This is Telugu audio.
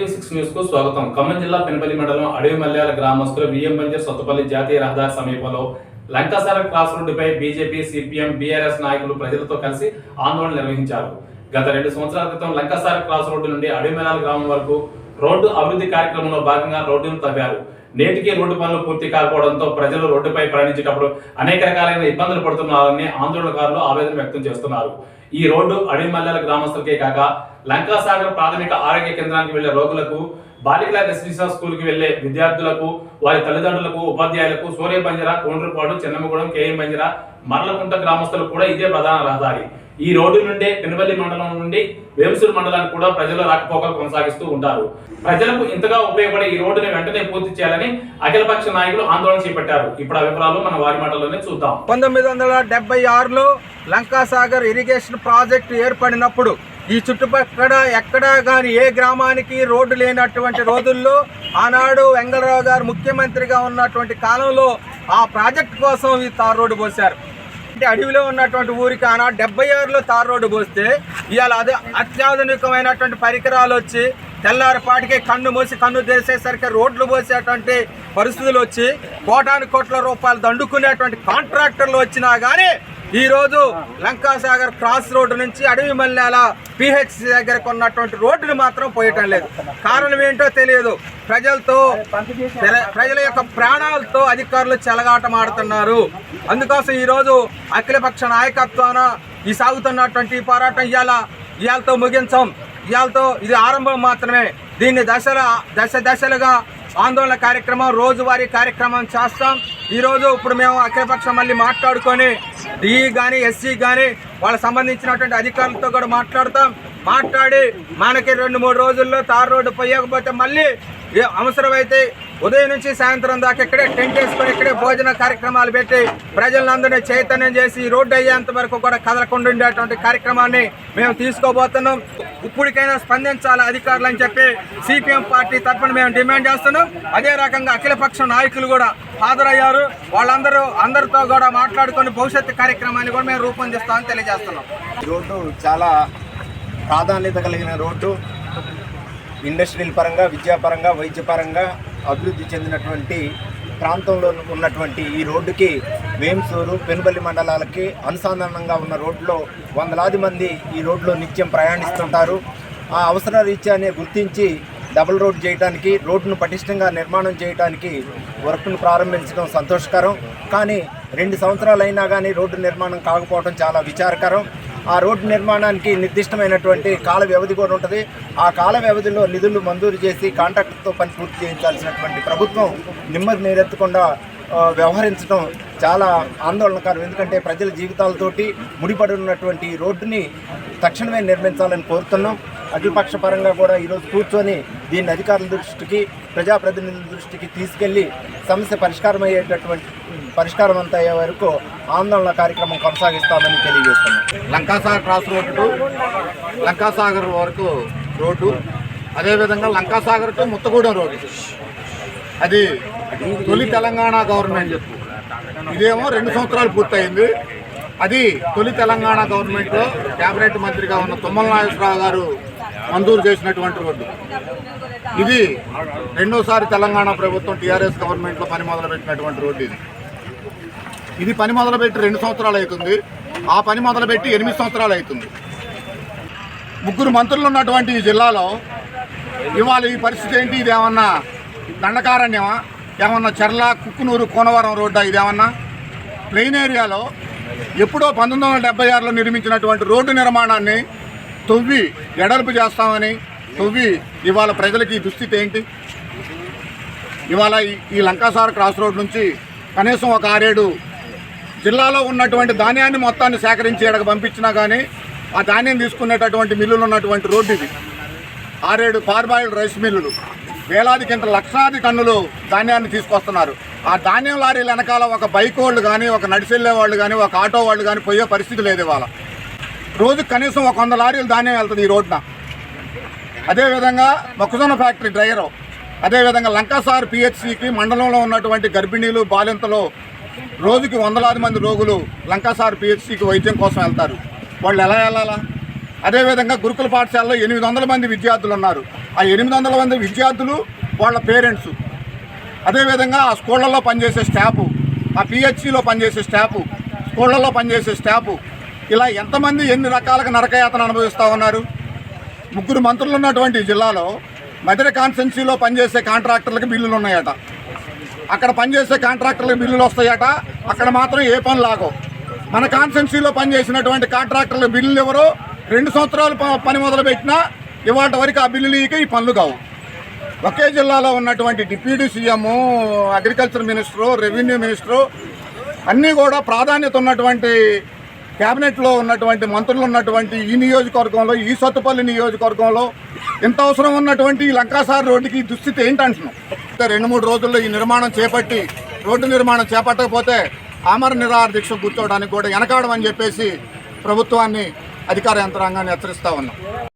టీవీ సిక్స్ న్యూస్కు స్వాగతం. ఖమ్మం జిల్లా పెనపల్లి మండలం అడవి మల్యాల గ్రామస్తులు బియ్యం బంజర్ సొత్తపల్లి జాతీయ రహదారి సమీపంలో లంకాసార క్రాస్ రోడ్డుపై బీజేపీ సిపిఎం బీఆర్ఎస్ నాయకులు ప్రజలతో కలిసి ఆందోళన నిర్వహించారు. గత రెండు సంవత్సరాల క్రితం లంకాసార క్రాస్ రోడ్డు నుండి అడవి మల్యాల గ్రామం వరకు రోడ్డు అభివృద్ధి కార్యక్రమంలో భాగంగా రోడ్డును తవ్వారు. నేటికి రోడ్డు పనులు పూర్తి కాకపోవడంతో ప్రజలు రోడ్డుపై ప్రయాణించేటప్పుడు అనేక రకాలైన ఇబ్బందులు పడుతున్నారని ఆందోళనకారులు ఆవేదన వ్యక్తం చేస్తున్నారు. ఈ రోడ్డు అడిమల్లెల గ్రామస్తులకే కాక లంకాసాగర్ ప్రాథమిక ఆరోగ్య కేంద్రానికి వెళ్ళే రోగులకు బాలికల రెసిడెన్షియల్ స్కూల్కి వెళ్ళే విద్యార్థులకు వారి తల్లిదండ్రులకు ఉపాధ్యాయులకు సూర్య బంజర కోండ్రపాడు చెన్నమగూడెం కేఎం బంజర మర్లకుంట గ్రామస్తులకు కూడా ఇదే ప్రధాన రహదారి. ఈ రోడ్డు నుండే పెనుబల్లి మండలం నుండి వేమసూరు మండలానికి కూడా ప్రజలు రాకపోకలు కొనసాగిస్తూ ఉంటారు. ప్రజలకు ఇంతగా ఉపయోగపడే ఈ రోడ్డుని వెంటనే పూర్తి చేయాలని అఖిలపక్ష నాయకులు ఆందోళన చేపట్టారు. ఇప్పుడు ఆ వివరాలు మన వారి మాటల్లోనే చూద్దాం. పంతొమ్మిది వందల డెబ్బై ఆరులో లంకాసాగర్ ఇరిగేషన్ ప్రాజెక్టు ఏర్పడినప్పుడు ఈ చుట్టుపక్కల ఎక్కడా కానీ ఏ గ్రామానికి రోడ్డు లేనటువంటి రోజుల్లో ఆనాడు వెంగళరావు గారు ముఖ్యమంత్రిగా ఉన్నటువంటి కాలంలో ఆ ప్రాజెక్టు కోసం ఈ తార్ రోడ్డు పోశారు. అంటే అడవిలో ఉన్నటువంటి ఊరికి ఆనాడు డెబ్బై ఆరులో తార్ రోడ్డు పోస్తే ఇవాళ అదే అత్యాధునికమైనటువంటి పరికరాలు వచ్చి తెల్లారిపాటికి కన్ను మూసి కన్ను తెరిసేసరికి రోడ్లు పోసేటువంటి పరిస్థితులు వచ్చి కోటాను కోట్ల రూపాయలు దండుకునేటువంటి కాంట్రాక్టర్లు వచ్చినా కానీ ఈరోజు లంకాసాగర్ క్రాస్ రోడ్డు నుంచి అడవి మల్లెల పిహెచ్సి దగ్గరకు ఉన్నటువంటి రోడ్డుని మాత్రం పోయటం లేదు. కారణం ఏంటో తెలియదు. ప్రజలతో ప్రజల యొక్క ప్రాణాలతో అధికారులు చెలగాటమాడుతున్నారు అందుకోసం ఈరోజు అఖిలపక్ష నాయకత్వాన ఈ సాగుతున్నటువంటి ఈ పోరాటం ఇవాళ ఇవాళతో ముగించాం. ఇవాళతో ఇది ఆరంభం మాత్రమే. దీన్ని దశల దశ దశలుగా ఆందోళన కార్యక్రమం రోజువారీ కార్యక్రమం చేస్తాం. ఈరోజు ఇప్పుడు మేము అఖిలపక్షం మళ్ళీ మాట్లాడుకొని డిఈ కానీ ఎస్సీ కానీ వాళ్ళకి సంబంధించినటువంటి అధికారులతో కూడా మాట్లాడతాం. మాట్లాడి మనకి రెండు మూడు రోజుల్లో తారు రోడ్డు పోయకపోతే మళ్ళీ అవసరమైతే ఉదయం నుంచి సాయంత్రం దాకా ఇక్కడే టెంట్ వేసుకొని ఇక్కడే భోజన కార్యక్రమాలు పెట్టి ప్రజలందరినీ చైతన్యం చేసి రోడ్డు అయ్యేంత వరకు కూడా కదలకుండా ఉండేటువంటి కార్యక్రమాన్ని మేము తీసుకోబోతున్నాం. ఇప్పటికైనా స్పందించాలి అధికారులు అని చెప్పి సిపిఎం పార్టీ తరఫున మేము డిమాండ్ చేస్తున్నాం. అదే రకంగా అఖిలపక్ష నాయకులు కూడా హాజరయ్యారు. వాళ్ళందరూ అందరితో కూడా మాట్లాడుకొని భవిష్యత్తు కార్యక్రమాన్ని కూడా మేము రూపొందిస్తామని తెలియజేస్తున్నాం. రోడ్డు చాలా ప్రాధాన్యత కలిగిన రోడ్డు. ఇండస్ట్రియల్ పరంగా విద్యాపరంగా వైద్యపరంగా అభివృద్ధి చెందినటువంటి ప్రాంతంలో ఉన్నటువంటి ఈ రోడ్డుకి వేంసూరు పెనుబల్లి మండలాలకి అనుసంధానంగా ఉన్న రోడ్లో వందలాది మంది ఈ రోడ్లో నిత్యం ప్రయాణిస్తుంటారు. ఆ అవసర రీత్యానే గుర్తించి డబుల్ రోడ్ చేయడానికి రోడ్డును పటిష్టంగా నిర్మాణం చేయడానికి వర్క్ను ప్రారంభించడం సంతోషకరం. కానీ రెండు సంవత్సరాలైనా కానీ రోడ్డు నిర్మాణం కాకపోవడం చాలా విచారకరం. ఆ రోడ్డు నిర్మాణానికి నిర్దిష్టమైనటువంటి కాల వ్యవధి కూడా ఉంటుంది. ఆ కాల వ్యవధిలో నిధులు మంజూరు చేసి కాంట్రాక్టర్తో పని పూర్తి చేయించాల్సినటువంటి ప్రభుత్వం నెమ్మది నీరెత్తకుండా వ్యవహరించడం చాలా ఆందోళనకరం. ఎందుకంటే ప్రజల జీవితాలతోటి ముడిపడి ఉన్నటువంటి ఈ రోడ్డుని తక్షణమే నిర్మించాలని కోరుతున్నాం. అఖిలపక్ష పరంగా కూడా ఈరోజు కూర్చొని దీన్ని అధికారుల దృష్టికి ప్రజాప్రతినిధుల దృష్టికి తీసుకెళ్ళి సమస్య పరిష్కారం అయ్యేటటువంటి పరిష్కారం అంతా అయ్యే వరకు ఆందోళన కార్యక్రమం కొనసాగిస్తామని తెలియజేస్తున్నాం. Lankasagar cross road to Lankasagar వరకు రోడ్డు అదేవిధంగా లంకాసాగర్ టు ముత్తగూడెం రోడ్డు. అది తొలి తెలంగాణ గవర్నమెంట్ ఇదేమో రెండు సంవత్సరాలు పూర్తయింది. అది తొలి తెలంగాణ గవర్నమెంట్లో క్యాబినెట్ మంత్రిగా ఉన్న తుమ్మల నాగేశ్వరరావు గారు మంజూరు చేసినటువంటి రోడ్డు. ఇది రెండోసారి తెలంగాణ ప్రభుత్వం టీఆర్ఎస్ గవర్నమెంట్లో పని మొదలుపెట్టినటువంటి రోడ్డు ఇది. ఇది పని మొదలుపెట్టి రెండు సంవత్సరాలు అవుతుంది. ఆ పని మొదలుపెట్టి ఎనిమిది సంవత్సరాలు అవుతుంది. ముగ్గురు మంత్రులు ఉన్నటువంటి ఈ జిల్లాలో ఇవాళ ఈ పరిస్థితి ఏంటి? ఇది ఏమన్నా దండకారణ్యమా? ఏమన్నా చెర్ల కుక్కునూరు కోనవరం రోడ్డా ఇదేమన్నా? ప్లెయిన్ ఏరియాలో ఎప్పుడో పంతొమ్మిది వందల డెబ్బై ఆరులో నిర్మించినటువంటి రోడ్డు నిర్మాణాన్ని తవ్వి ఎడల్పు చేస్తామని తవ్వి ఇవాళ ప్రజలకి ఈ దుస్థితి ఏంటి? ఇవాళ ఈ- ఈ లంకాసార్ క్రాస్ రోడ్ నుంచి కనీసం ఒక ఆరేడు జిల్లాలో ఉన్నటువంటి ధాన్యాన్ని మొత్తాన్ని సేకరించి ఇక్కడికి పంపించినా కానీ ఆ ధాన్యం తీసుకునేటటువంటి మిల్లులు ఉన్నటువంటి రోడ్డు ఇది. ఆరేడు పార్బాయిల్డ్ రైస్ మిల్లులు. వేలాది కింద లక్షాది టన్నులు ధాన్యాన్ని తీసుకొస్తున్నారు. ఆ ధాన్యం లారీల వెనకాల ఒక బైక్ వాళ్ళు కానీ ఒక నడిచెళ్ళే వాళ్ళు కానీ ఒక ఆటో వాళ్ళు కానీ పోయే పరిస్థితి లేదు ఇవాళ. రోజు కనీసం ఒక వంద లారీలు ధాన్యం వెళ్తుంది ఈ రోడ్డున. అదేవిధంగా మొక్కజొన్న ఫ్యాక్టరీ డ్రైవరు అదేవిధంగా లంకాసార్ పిహెచ్సికి మండలంలో ఉన్నటువంటి గర్భిణీలు బాలింతలు రోజుకి వందలాది మంది రోగులు లంకాసార్ పిహెచ్సికి వైద్యం కోసం వెళ్తారు. వాళ్ళు ఎలా వెళ్ళాలా? అదేవిధంగా గురుకుల పాఠశాలలో ఎనిమిది వందల మంది విద్యార్థులు ఉన్నారు. ఆ ఎనిమిది వందల మంది విద్యార్థులు వాళ్ళ పేరెంట్స్. అదేవిధంగా ఆ స్కూళ్ళల్లో పనిచేసే స్టాఫ్ ఆ పిహెచ్సిలో పనిచేసే స్టాఫ్ స్కూళ్ళల్లో పనిచేసే స్టాఫ్. ఇలా ఎంతమంది ఎన్ని రకాలుగా నరకయాతన అనుభవిస్తూ ఉన్నారు? ముగ్గురు మంత్రులు ఉన్నటువంటి జిల్లాలో మధుర కాన్స్టెన్సీలో పనిచేసే కాంట్రాక్టర్లకు బిల్లులు ఉన్నాయట. అక్కడ పనిచేసే కాంట్రాక్టర్లకు బిల్లులు వస్తాయట. అక్కడ మాత్రం ఏ పని లాగవు మన కాన్స్టెన్సీలో పనిచేసినటువంటి కాంట్రాక్టర్ల బిల్లులు ఎవరు రెండు సంవత్సరాలు ప- పని మొదలుపెట్టినా ఇవాటి వరకు ఆ బిల్లులు ఇక ఈ పనులు కావు. ఒకే జిల్లాలో ఉన్నటువంటి deputy CM agriculture minister revenue minister అన్నీ కూడా ప్రాధాన్యత ఉన్నటువంటి క్యాబినెట్లో ఉన్నటువంటి మంత్రులు ఉన్నటువంటి ఈ నియోజకవర్గంలో ఈ సత్తుపల్లి నియోజకవర్గంలో ఇంత అవసరం ఉన్నటువంటి ఈ లంకాసార్ రోడ్డుకి దుస్థితి ఏంటంటున్నాం రెండు మూడు రోజుల్లో ఈ నిర్మాణం చేపట్టి రోడ్డు నిర్మాణం చేపట్టకపోతే ఆమర నిరాహార దీక్ష కూర్చోవడానికి కూడా వెనకాడమని చెప్పేసి ప్రభుత్వాన్ని అధికార యంత్రాంగాన్ని హెచ్చరిస్తూ ఉన్నాం.